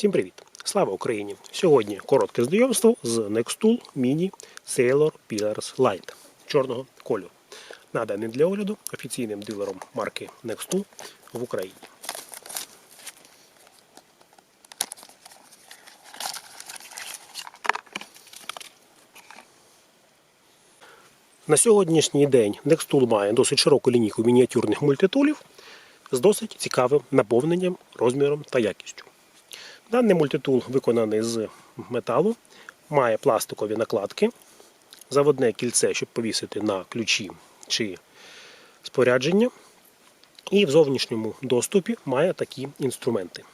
Всім привіт! Слава Україні! Сьогодні коротке знайомство з Nextool Mini Sailor Pillars Light чорного кольору. Наданий для огляду офіційним дилером марки Nextool в Україні. На сьогоднішній день Nextool має досить широку лінійку мініатюрних мультитулів з досить цікавим наповненням, розміром та якістю. Даний мультитул виконаний з металу, має пластикові накладки, заводне кільце, щоб повісити на ключі чи спорядження. І в зовнішньому доступі має такі інструменти.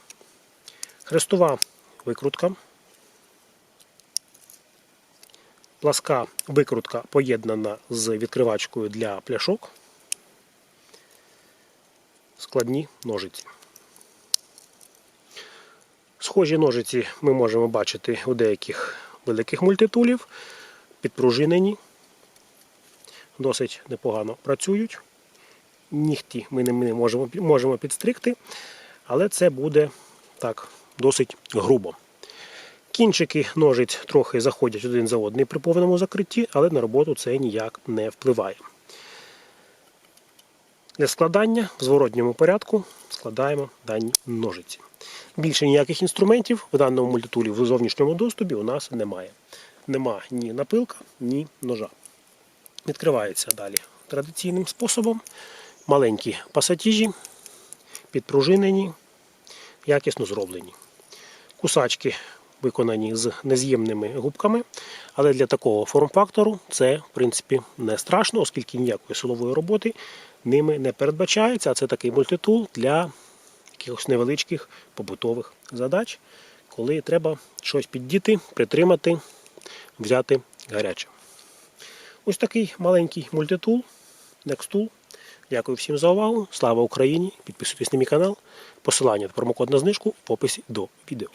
Хрестова викрутка, пласка викрутка поєднана з відкривачкою для пляшок, складні ножиці. Схожі ножиці ми можемо бачити у деяких великих мультитулів, підпружинені, досить непогано працюють. Нігті ми не можемо, можемо підстригти, але це буде так досить грубо. Кінчики ножиць трохи заходять один за одний при повному закритті, але на роботу це ніяк не впливає. Для складання в зворотньому порядку складаємо дані ножиці. Більше ніяких інструментів в даному мультитулі в зовнішньому доступі у нас немає. Нема ні напилка, ні ножа. Відкривається далі традиційним способом. Маленькі пасатіжі, підпружинені, якісно зроблені. Кусачки виконані з нез'ємними губками, але для такого форм-фактору це, в принципі, не страшно, оскільки ніякої силової роботи ними не передбачається. А це такий мультитул для якихось невеличких побутових задач, коли треба щось піддіти, притримати, взяти гаряче. Ось такий маленький мультитул, Nextool. Дякую всім за увагу. Слава Україні! Підписуйтесь на мій канал. Посилання та промокод на знижку в описі до відео.